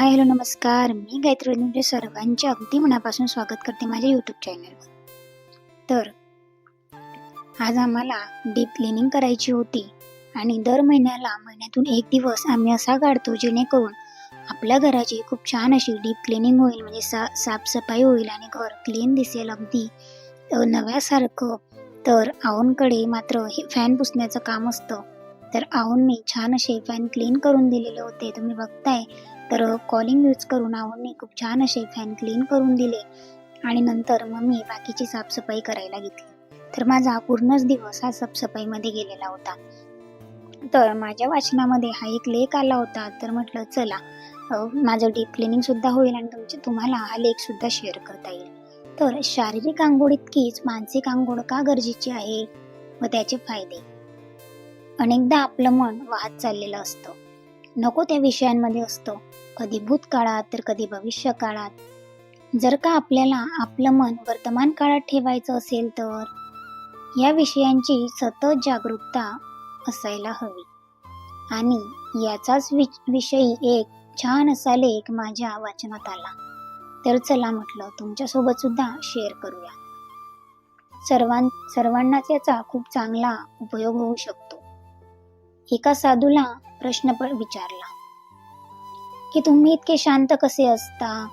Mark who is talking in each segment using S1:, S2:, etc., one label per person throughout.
S1: Hi hello नमस्कार. मी गायत्री तुमच्या सर्वांचे अगदी मनापासून स्वागत करते माझ्या यूट्यूब चॅनलवर तर आज आम्हाला डीप क्लिनिंग करायची होती आणि दर महिन्याला महिन्यातून एक दिवस आम्ही असा काढतो जेणेकरून आपल्या घराची खूप छान अशी डीप क्लिनिंग होईल म्हणजे सा साफसफाई होईल आणि घर क्लीन दिसेल अगदी. नव्यासारखं तर आऊनकडे मात्र हे फॅन पुसण्याचं काम असतं. तर आऊनने छान असे फॅन क्लीन करून दिलेले होते. तुम्ही बघताय तर कॉलिंग यूज करून आवडणे खूप छान असे फॅन क्लीन करून दिले. आणि नंतर मग मी बाकीची साफसफाई करायला घेतली. तर माझा पूर्णच दिवस हा साफसफाईमध्ये गेलेला होता. तर माझ्या वाचनामध्ये हा एक लेख आला होता. तर म्हटलं चला माझं डीप क्लिनिंग सुद्धा होईल आणि तुमचे तुम्हाला हा लेख सुद्धा शेअर करता येईल. तर शारीरिक आंघोळ इतकीच मानसिक आंघोळ का गरजेची आहे? व त्याचे फायदे? अनेकदा आपलं मन वाहत चाललेलं असतं. नको त्या विषयांमध्ये असतं. कधी भूतकाळात तर कधी भविष्य काळात जर का आपल्याला आपलं मन वर्तमान काळात ठेवायचं असेल तर या विषयांची सतत जागरूकता असायला हवी. आणि याचाच वि- विषयी एक छान असा लेख माझ्या वाचनात आला. तर चला म्हटलं तुमच्यासोबत सुद्धा शेअर करूया. सर्वां सर्वांनाच याचा खूप चांगला उपयोग होऊ शकतो. एका साधूला प्रश्न पण विचारला. की तुम्ही इतके शांत कसे असता?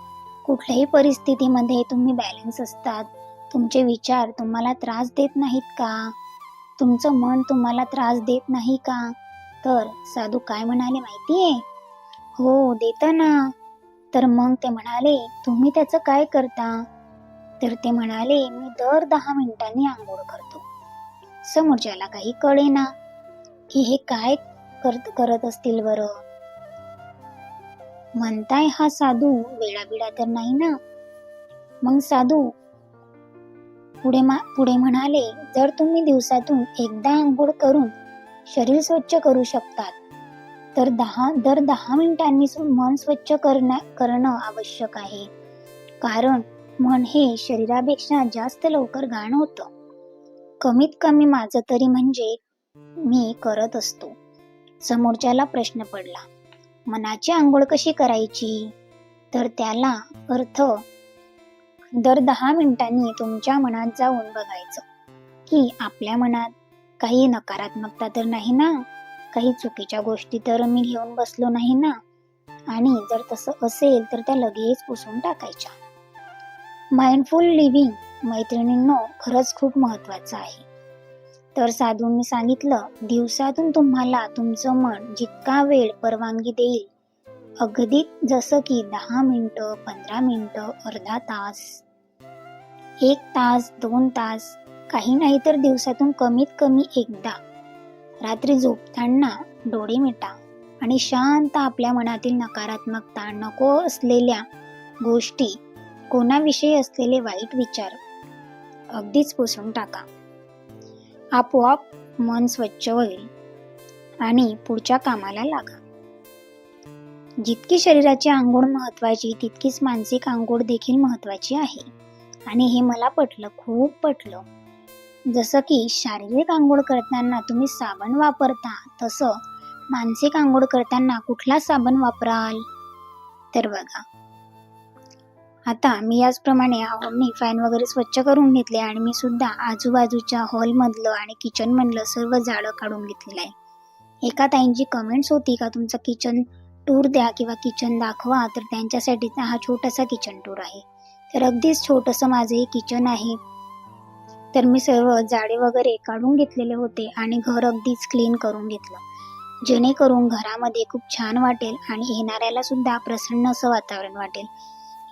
S1: कुठल्याही परिस्थितीमध्ये तुम्ही बॅलन्स असतात. तुमचे विचार तुम्हाला त्रास देत नाहीत का? तुमचं मन तुम्हाला त्रास देत नाही का? तर साधू काय म्हणाले माहिती आहे हो देत ना. तर मग ते म्हणाले तुम्ही त्याचं काय करता? तर ते म्हणाले मी दर दहा मिनिटांनी आंघोळ करतो. समोरच्याला काही कळेना की हे काय करत करत असतील बरं. म्हणताय हा साधू वेडाबिडा तर नाही ना? मग साधू पुढे पुढे म्हणाले जर तुम्ही दिवसातून एकदा आंघोळ करून शरीर स्वच्छ करू शकतात तर दहा दर दहा मिनिटांनी मन स्वच्छ करणं करणं आवश्यक आहे. कारण मन हे शरीरापेक्षा जास्त लवकर घाण होतं. कमीत कमी माझं तरी म्हणजे मी करत असतो. समोरच्याला प्रश्न पडला. मनाची आंघोळ कशी करायची? तर त्याला अर्थ दर दहा मिनिटांनी तुमच्या मनात जाऊन बघायचं की आपल्या मनात काही नकारात्मकता तर नाही ना? काही चुकीच्या गोष्टी तर मी घेऊन बसलो नाही ना? आणि जर तसं असेल तर त्या लगेच पुसून टाकायच्या. माइंडफुल लिव्हिंग मैत्रिणींनो खरंच खूप महत्वाचं आहे. तर साधूंनी सांगितलं दिवसातून तुम्हाला तुमचं मन जितका वेळ परवानगी देईल अगदी जसं की दहा मिनटं पंधरा मिनटं अर्धा तास एक तास दोन तास काही नाही तर दिवसातून कमीत कमी एकदा. रात्री झोपताना डोळे मिटा आणि शांत आपल्या मनातील नकारात्मकता नको असलेल्या गोष्टी कोणाविषयी असलेले वाईट विचार अगदीच पुसून टाका. आपोआप मन स्वच्छ होईल आणि पुढच्या कामाला लागा. जितकी शरीराची आंघोळ महत्वाची तितकीच मानसिक आंघोळ देखील महत्वाची आहे. आणि हे मला पटलं खूप पटलं. जसं की शारीरिक आंघोळ करताना तुम्ही साबण वापरता तसं मानसिक आंघोळ करताना कुठला साबण वापराल? तर बघा आता मी याचप्रमाणे आवडणी फॅन वगैरे स्वच्छ करून घेतले आणि मी सुद्धा आजूबाजूच्या हॉलमधलं आणि किचनमधलं सर्व झाडं काढून घेतलेलं आहे. एका ताईंची कमेंट्स होती का तुमचं किचन टूर द्या किंवा किचन दाखवा तर त्यांच्यासाठी हा छोटासा किचन टूर आहे. तर अगदीच छोटंसं माझं हे किचन आहे. तर मी सर्व जाळे वगैरे काढून घेतलेले होते आणि घर अगदीच क्लीन करून घेतलं. जेणेकरून घरामध्ये खूप छान वाटेल आणि येणाऱ्याला सुद्धा प्रसन्न असं वातावरण वाटेल.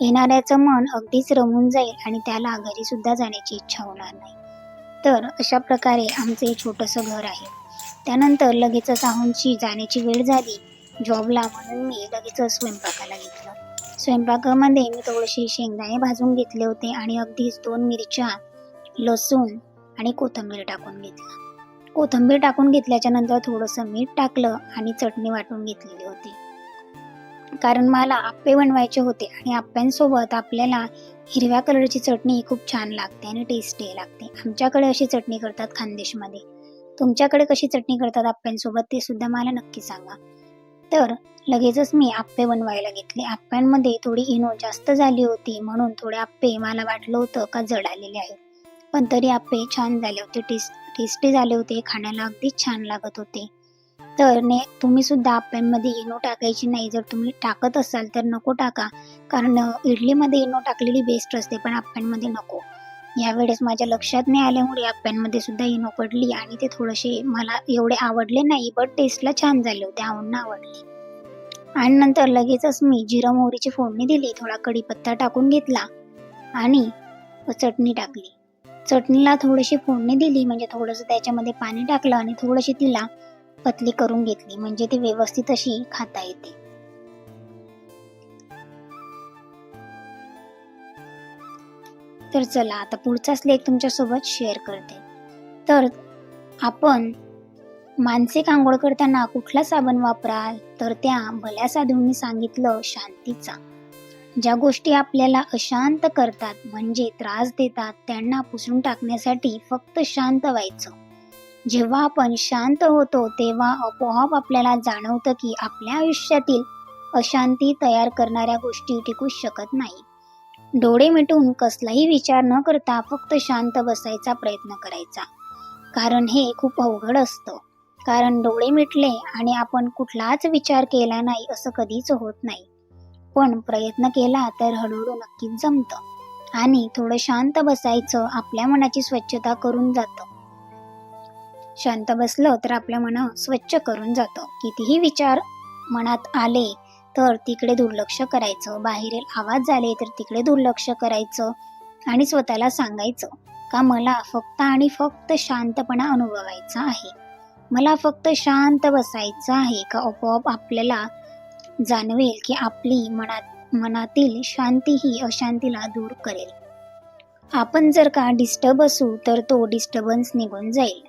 S1: येणाऱ्याचं मन अगदीच रमून जाईल आणि त्याला घरीसुद्धा जाण्याची इच्छा होणार नाही. तर अशा प्रकारे आमचं हे छोटंसं घर आहे. त्यानंतर लगेचच आहोंची जाण्याची वेळ झाली. जॉबला म्हणून मी लगेचच स्वयंपाकाला घेतलं. स्वयंपाकामध्ये मी थोडेसे शेंगदाणे भाजून घेतले होते आणि अगदीच दोन मिरच्या लसूण आणि कोथिंबीर टाकून घेतला. कोथिंबीर टाकून घेतल्याच्या नंतर थोडंसं मीठ टाकलं आणि चटणी वाटून घेतलेली होती. कारण मला आप्पे बनवायचे होते आणि आप्प्यांसोबत आपल्याला हिरव्या कलरची चटणी खूप छान लागते आणि टेस्टी लागते. आमच्याकडे अशी चटणी करतात खानदेशमध्ये. तुमच्याकडे कशी चटणी करतात आप्प्यांसोबत ते सुद्धा मला नक्की सांगा. तर लगेचच मी आप्पे बनवायला घेतले. आप्प्यांमध्ये थोडी इनो जास्त झाली होती म्हणून थोडे आप्पे मला वाटलं होतं का जड आलेले आहेत. पण तरी आप्पे छान झाले होते टेस्ट टेस्टी झाले होते खाण्याला अगदीच छान लागत होते. तर ने तुम्ही सुद्धा अप्प्यांमध्ये इनो टाकायची नाही. जर तुम्ही टाकत असाल तर नको टाका. कारण इडलीमध्ये इनो टाकलेली बेस्ट असते पण अप्प्यांमध्ये नको. यावेळेस माझ्या लक्षात नाही आल्यामुळे अप्प्यांमध्ये सुद्धा इनो पडली आणि ते थोडेसे मला एवढे आवडले नाही बट टेस्टला छान झाले होते आवडणं आवडले. आणि नंतर लगेचच मी जिरा मोहरीची फोडणी दिली थोडा कढीपत्ता टाकून घेतला आणि चटणी टाकली. चटणीला थोडीशी फोडणी दिली म्हणजे थोडंसं त्याच्यामध्ये पाणी टाकलं आणि थोडीशी तिला पतली करून घेतली म्हणजे ती व्यवस्थित अशी खाता येते. तर चला आता पुढचाच लेख तुमच्यासोबत शेअर करते. तर आपण मानसिक आंघोळ करताना कुठला साबण वापराल? तर त्या भल्या साधूंनी सांगितलं शांतीचा. ज्या गोष्टी आपल्याला अशांत करतात म्हणजे त्रास देतात त्यांना पुसून टाकण्यासाठी फक्त शांत व्हायचं. जेव्हा आपण शांत होतो तेव्हा आपोआप आपल्याला जाणवतं की आपल्या आयुष्यातील अशांती तयार करणाऱ्या गोष्टी टिकू शकत नाही. डोळे मिटून कसलाही विचार न करता फक्त शांत बसायचा प्रयत्न करायचा. कारण हे खूप अवघड असतं. कारण डोळे मिटले आणि आपण कुठलाच विचार केला नाही असं कधीच होत नाही. पण प्रयत्न केला तर हळूहळू नक्कीच जमतं आणि थोडं शांत बसायचं आपल्या मनाची स्वच्छता करून जातं. शांत बसलं तर आपलं मन स्वच्छ करून जातं. कितीही विचार मनात आले तर तिकडे दुर्लक्ष करायचं. बाहेरील आवाज आले तर तिकडे दुर्लक्ष करायचं आणि स्वतःला सांगायचं का मला फक्त आणि फक्त शांतपणा अनुभवायचा आहे. मला फक्त शांत बसायचं आहे का आपोआप आपल्याला जाणवेल की आपली मनात मनातील शांती ही अशांतीला दूर करेल. आपण जर का डिस्टर्ब असू तर तो डिस्टर्बन्स निघून जाईल.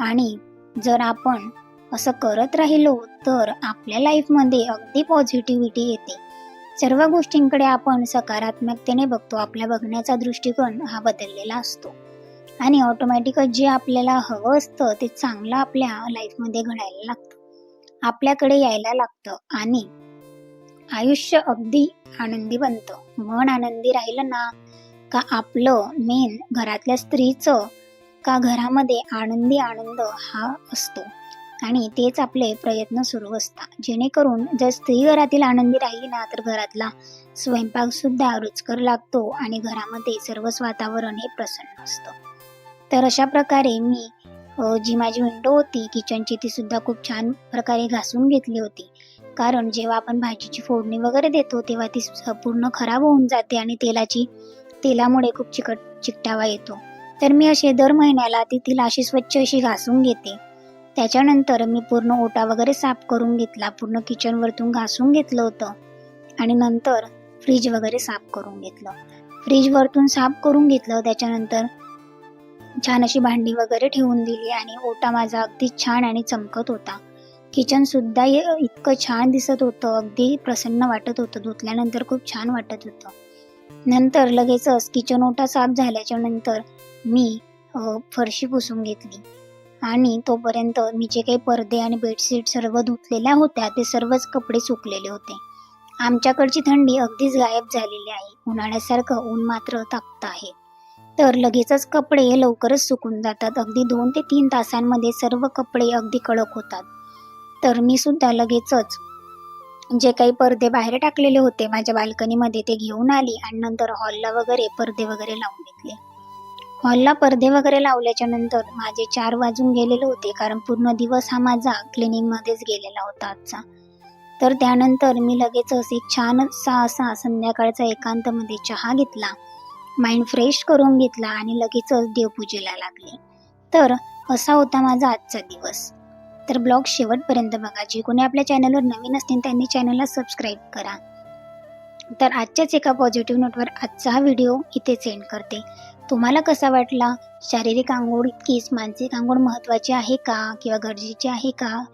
S1: आणि जर आपण असं करत राहिलो तर आपल्या लाईफमध्ये अगदी पॉझिटिव्हिटी येते. सर्व गोष्टींकडे आपण सकारात्मकतेने बघतो. आपल्या बघण्याचा दृष्टिकोन हा बदललेला असतो. आणि ऑटोमॅटिकच जे आपल्याला हवं असतं ते चांगलं आपल्या लाईफमध्ये घडायला लागतं. आपल्याकडे यायला लागतं आणि आयुष्य अगदी आनंदी बनतं. मन आनंदी राहिलं ना का आपलं मेन घरातल्या स्त्रीचं का घरामध्ये आनंदी आनंद हा असतो. आणि तेच आपले प्रयत्न सुरू असतात. जेणेकरून जर स्त्री घरातील आनंदी राहिली ना तर घरातला स्वयंपाक सुद्धा रुचकर लागतो आणि घरामध्ये सर्वच वातावरण हे प्रसन्न असतं. तर अशा प्रकारे मी जी माझी विंडो होती किचनची ती सुद्धा खूप छान प्रकारे घासून घेतली होती. कारण जेव्हा आपण भाजीची फोडणी वगैरे देतो तेव्हा ती पूर्ण खराब होऊन जाते आणि तेलाची तेलामुळे खूप चिकट चिकटावा येतो. तर मी असे दर महिन्याला तेथील अशी स्वच्छ अशी घासून घेते. त्याच्यानंतर मी पूर्ण ओटा वगैरे साफ करून घेतला पूर्ण किचनवरतून घासून घेतलं होतं. आणि नंतर फ्रीज वगैरे साफ करून घेतलं. फ्रीजवरतून साफ करून घेतलं त्याच्यानंतर छान अशी भांडी वगैरे ठेवून दिली आणि ओटा माझा अगदी छान आणि चमकत होता. किचनसुद्धा इतकं छान दिसत होतं अगदी प्रसन्न वाटत होतं. धुतल्यानंतर खूप छान वाटत होतं. नंतर लगेचच किचन ओटा साफ झाल्याच्यानंतर मी फरशी पुसून घेतली. आणि तोपर्यंत मी जे काही पडदे आणि बेडशीट सर्व धुतलेल्या होत्या ते सर्वच कपडे सुकलेले होते. आमच्याकडची थंडी अगदीच गायब झालेली आहे. उन्हाळ्यासारखं ऊन मात्र तापत आहे. तर लगेचच कपडे लवकरच सुकून जातात. अगदी दोन ते तीन तासांमध्ये सर्व कपडे अगदी कडक होतात. तर मी सुद्धा लगेचच जे काही पडदे बाहेर टाकलेले होते माझ्या बाल्कनीमध्ये ते घेऊन आली आणि नंतर हॉलला वगैरे पडदे वगैरे लावून घेतले. हॉलला पडदे वगैरे लावल्याच्या नंतर माझे चार वाजून गेलेले होते कारण पूर्ण दिवस हा माझा क्लिनिंगमध्येच गेलेला होता आजचा. तर त्यानंतर मी लगेचच एक छान असा असा संध्याकाळचा एकांतमध्ये चहा घेतला माइंड फ्रेश करून घेतला आणि लगेचच देवपूजेला लागले. तर असा होता माझा आजचा दिवस. तर ब्लॉग शेवटपर्यंत बघा. जे कोणी आपल्या चॅनलवर नवीन असतील त्यांनी चॅनलला सबस्क्राईब करा. तर आजच्याच एका पॉझिटिव्ह नोटवर आजचा हा व्हिडिओ इथे सेंड करते. तुम्हाला कसा वाटला? शारीरिक आंघोळ इतकीच मानसिक आंघोळ महत्त्वाची आहे का किंवा गरजेची आहे का?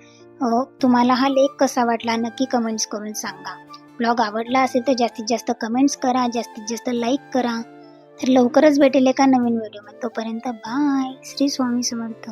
S1: तुम्हाला हा लेख कसा वाटला? नक्की कमेंट्स करून सांगा. ब्लॉग आवडला असेल तर जास्तीत जास्त कमेंट्स करा जास्तीत जास्त लाईक करा. तर लवकरच भेटेल एका नवीन व्हिडिओमध्ये तोपर्यंत बाय श्री स्वामी समर्थ.